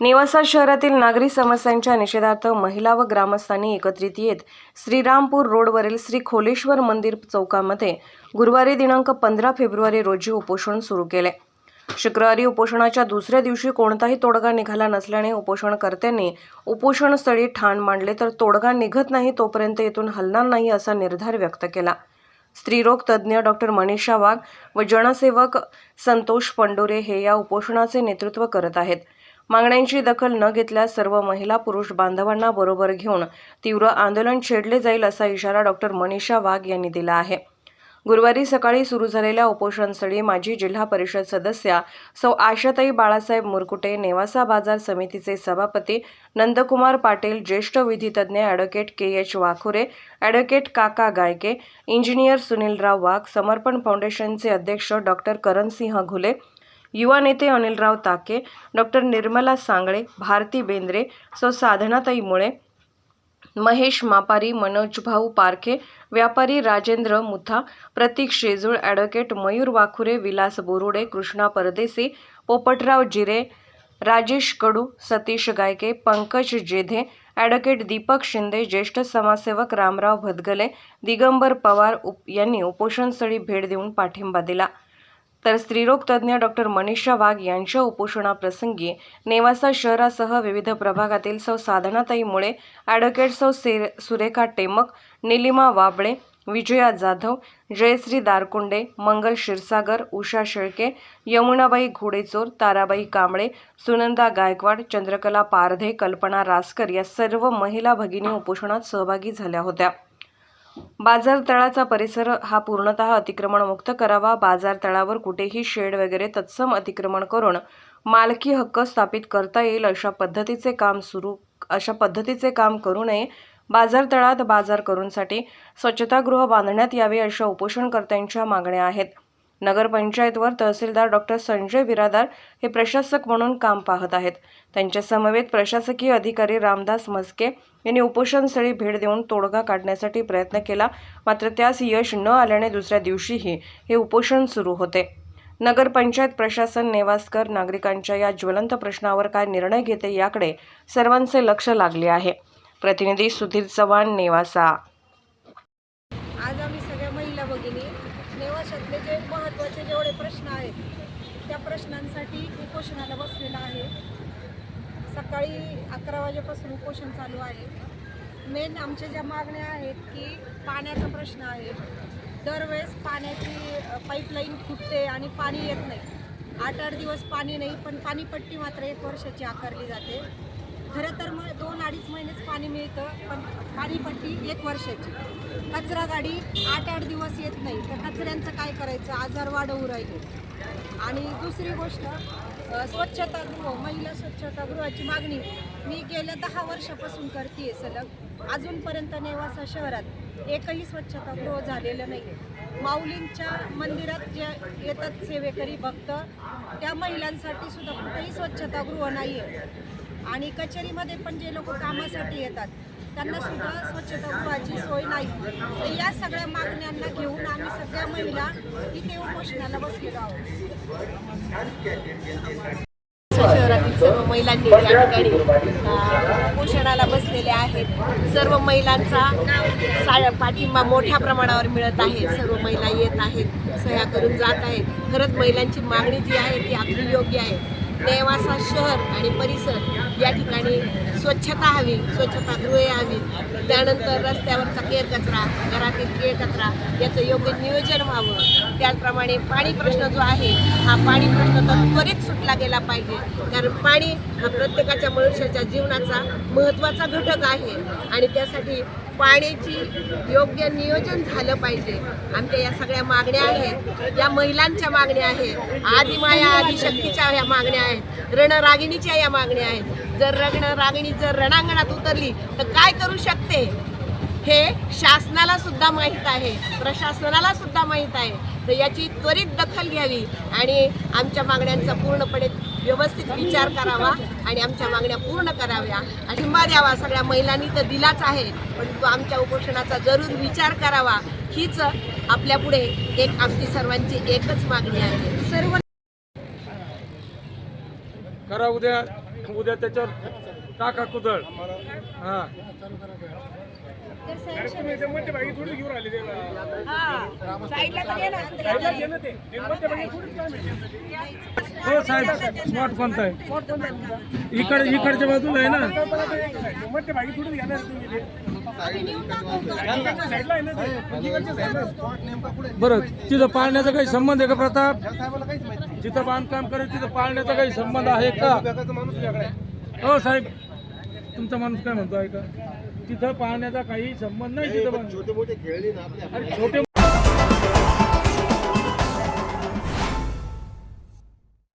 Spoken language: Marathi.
नेवासा शहरातील नागरी समस्यांच्या निषेधार्थ महिला व ग्रामस्थांनी एकत्रित येत श्रीरामपूर रोडवरील श्री खोलेश्वर मंदिर चौकामध्ये गुरुवारी दिनांक पंधरा फेब्रुवारी रोजी उपोषण सुरू केले. शुक्रवारी उपोषणाच्या दुसऱ्या दिवशी कोणताही तोडगा निघाला नसल्याने उपोषणकर्त्यांनी उपोषणस्थळी ठाण मांडले तर तोडगा निघत नाही तोपर्यंत येथून हलणार नाही असा निर्धार व्यक्त केला. स्त्रीरोग तज्ज्ञ डॉक्टर मनीषा वाघ व जनसेवक संतोष पंडोरे हे या उपोषणाचे नेतृत्व करत आहेत. मागण्यांची दखल न घेतल्यास सर्व महिला पुरुष बांधवांना बरोबर घेऊन तीव्र आंदोलन छेडले जाईल असा इशारा डॉक्टर मनीषा वाघ यांनी दिला आहे. गुरुवारी सकाळी सुरू झालेल्या उपोषणस्थळी माजी जिल्हा परिषद सदस्या सौ आशाताई बाळासाहेब मुरकुटे नेवासा बाजार समितीचे सभापती नंदकुमार पाटील ज्येष्ठ विधितज्ञ advocate K H Wakhure advocate Kaka Gayke engineer Sunilrao वाघ समर्पण फाउंडेशनचे अध्यक्ष डॉक्टर करणसिंह घुले युवा नेते अनिलराव ताके डॉक्टर निर्मला सांगळे भारती बेंद्रे सौ साधनाताई मुळे महेश मापारी मनोजभाऊ पारखे व्यापारी राजेंद्र मुथा प्रतीक शेजूळ ॲडव्होकेट मयूर वाखुरे विलास बोरुडे कृष्णा परदेसी पोपटराव जिरे राजेश कडू सतीश गायके पंकज जेधे ॲडव्होकेट दीपक शिंदे ज्येष्ठ समाजसेवक रामराव भदगले दिगंबर पवार उप यांनी उपोषणस्थळी भेट देऊन पाठिंबा दिला. तर स्त्रीरोग तज्ज्ञ डॉक्टर मनीषा वाघ यांच्या उपोषणाप्रसंगी नेवासा शहरासह विविध प्रभागातील सौ साधनाताई मुळे ॲडव्होकेट सौ से सुरेखा टेमक निलिमा वाबळे विजया जाधव जयश्री दारकुंडे मंगल क्षीरसागर उषा शेळके यमुनाबाई घोडेचोर ताराबाई कांबळे सुनंदा गायकवाड चंद्रकला पारधे कल्पना रासकर या सर्व महिला भगिनी उपोषणात सहभागी झाल्या होत्या. बाजार तळाचा परिसर हा पूर्णतः अतिक्रमणमुक्त करावा. बाजार तळावर कुठेही शेड वगैरे तत्सम अतिक्रमण करून मालकी हक्क स्थापित करता येईल अशा पद्धतीचे काम सुरू अशा पद्धतीचे काम करू नये. बाजार तळात बाजार करूंसाठी स्वच्छतागृह बांधण्यात यावे अशा उपोषणकर्त्यांच्या मागण्या आहेत. नगरपंचायतवर तहसीलदार डॉक्टर संजय बिरादार हे प्रशासक म्हणून काम पाहत आहेत. त्यांच्या समवेत प्रशासकीय अधिकारी रामदास मस्के यांनी उपोषणस्थळी भेट देऊन तोडगा काढण्यासाठी प्रयत्न केला. मात्र त्यास यश न आल्याने दुसऱ्या दिवशीही हे उपोषण सुरू होते. नगरपंचायत प्रशासन नेवासकर नागरिकांच्या या ज्वलंत प्रश्नावर काय निर्णय घेते याकडे सर्वांचे लक्ष लागले आहे. प्रतिनिधी सुधीर चव्हाण नेवासा. महिला नेवाशातले जे महत्त्वाचे जेवढे प्रश्न आहेत त्या प्रश्नांसाठी उपोषणाला बसलेला आहे. सकाळी अकरा वाजेपासून उपोषण चालू आहे. मेन आमच्या ज्या मागण्या आहेत की पाण्याचा प्रश्न आहे. दरवेळेस पाण्याची पाईपलाईन फुटते आणि पाणी येत नाही. आठ आठ दिवस पाणी नाही पण पाणीपट्टी मात्र एक वर्षाची आकारली जाते. खरं तर मग दोन अडीच महिनेच पाणी मिळतं पण पाणीपट्टी एक वर्षाची. कचरा गाडी आठ आठ दिवस येत नाही तर कचऱ्यांचं काय करायचं? आजार वाढवू राहिले. आणि दुसरी गोष्ट स्वच्छतागृह महिला स्वच्छतागृहाची मागणी मी गेल्या दहा वर्षापासून करते सलग. अजूनपर्यंत नेवासा शहरात एकही स्वच्छतागृह झालेलं नाही माऊलींच्या मंदिरात जे येतात सेवेकरी भक्त त्या महिलांसाठी सुद्धा कुठेही स्वच्छतागृह नाही आहे आणि कचेरीमध्ये पण जे लोक कामासाठी येतात त्यांना सुद्धा स्वच्छतागृहाची सोय नाही. तर या सगळ्या मागण्यांना घेऊन आम्ही सगळ्या महिला इथे उपोषणाला बसलेलो आहोत. शहरातील सर्व महिलांनी या ठिकाणी अ, उपोषणाला बसलेले आहेत. सर्व महिलांचा सा पाठिंबा मोठ्या प्रमाणावर मिळत आहे. सर्व महिला येत आहेत सह्या करून जात आहेत. खरंच महिलांची मागणी जी आहे ती आपली योग्य आहे. नेवासा शहर आणि परिसर या ठिकाणी स्वच्छता हवी स्वच्छता स्वच्छतागृहे हवी. त्यानंतर रस्त्यावरचा केर कचरा घरातील केर कचरा याचं योग्य नियोजन व्हावं. त्याचप्रमाणे पाणी प्रश्न जो आहे हा पाणी प्रश्न तर त्वरित सुटला गेला पाहिजे. कारण पाणी हा प्रत्येकाच्या मनुष्याच्या जीवनाचा महत्त्वाचा घटक आहे. आणि त्यासाठी पाण्याची योग्य नियोजन झालं पाहिजे. आमच्या या सगळ्या मागण्या आहेत. या महिलांच्या मागण्या आहेत. आदिमाया आदिशक्तीच्या या मागण्या आहेत. रणरागिणीच्या या मागण्या आहेत. जर रगण रागणी जर रणांगणात उतरली तर काय करू शकते? हे शासनाला सुद्धा माहीत आहे. प्रशासनाला सुद्धा माहीत आहे. तर याची त्वरित दखल घ्यावी आणि आमच्या मागण्यांचा पूर्णपणे व्यवस्थित विचार करावा आणि आमच्या मागण्या पूर्ण कराव्या. आणि हिंबा द्यावा. सगळ्या महिलांनी तर दिलाच आहे पण तो आमच्या उपोषणाचा जरूर विचार करावा. हीच आपल्यापुढे एक आमची सर्वांची एकच मागणी आहे. सर्व करा उद्या. उद्या त्याच्यावर टाका कुदळ. हा. हो. साहेब. स्पॉट कोणता आहे. इकडे इकडच्या बाजूला आहे ना. बरं तिथं पाळण्याचा काही संबंध आहे का प्रताप? जिथं बांधकाम करायचं तिथं पाळण्याचा काही संबंध आहे का? हो साहेब. तुमचा माणूस काय म्हणतो आहे का तिथं पाळण्याचा काही संबंध नाही तिथं छोटे मोठे खेळले ना छोटे